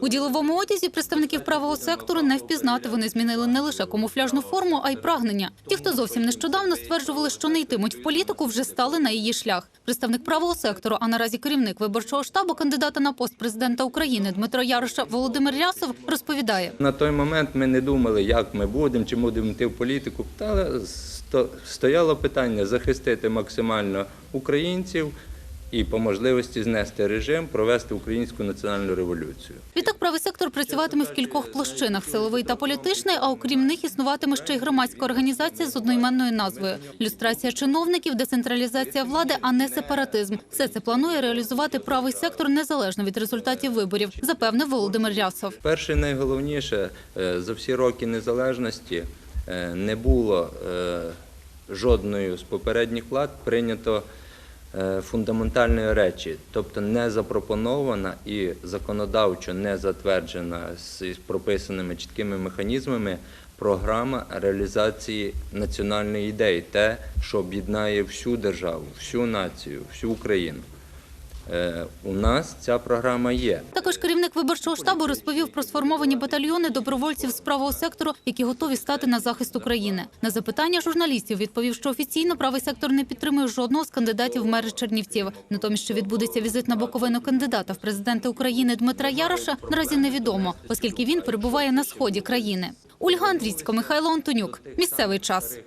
У діловому одязі представників правого сектору не впізнати. Вони змінили не лише камуфляжну форму, а й прагнення. Ті, хто зовсім нещодавно стверджували, що не йтимуть в політику, вже стали на її шлях. Представник правого сектору, а наразі керівник виборчого штабу кандидата на пост президента України Дмитро Яроша Володимир Рясов розповідає. На той момент ми не думали, як ми будемо, чи будемо йти в політику. Та сто- стояло питання захистити максимально українців і по можливості знести режим, провести українську національну революцію. Відтак правий сектор працюватиме в кількох площинах – силовий та політичний, а окрім них існуватиме ще й громадська організація з одноіменною назвою – люстрація чиновників, децентралізація влади, а не сепаратизм. Все це планує реалізувати правий сектор незалежно від результатів виборів, запевнив Володимир Рясов. Перше і найголовніше е, за всі роки незалежності е, не було е, жодною з попередніх влад прийнято фундаментальної речі, тобто не запропонована і законодавчо не затверджена з з прописаними чіткими механізмами програма реалізації національної ідеї, те, що об'єднає всю державу, всю націю, всю Україну. Е, У нас ця програма є. Також керівник виборчого штабу розповів про сформовані батальйони добровольців з правого сектору, які готові стати на захист України. На запитання журналістів відповів, що офіційно правий сектор не підтримує жодного з кандидатів в мери Чернівців. Натомість, що відбудеться візит на боковину кандидата в президенти України Дмитра Яроша, наразі невідомо, оскільки він перебуває на сході країни. Ольга Андрійська, Михайло Антонюк. Місцевий час.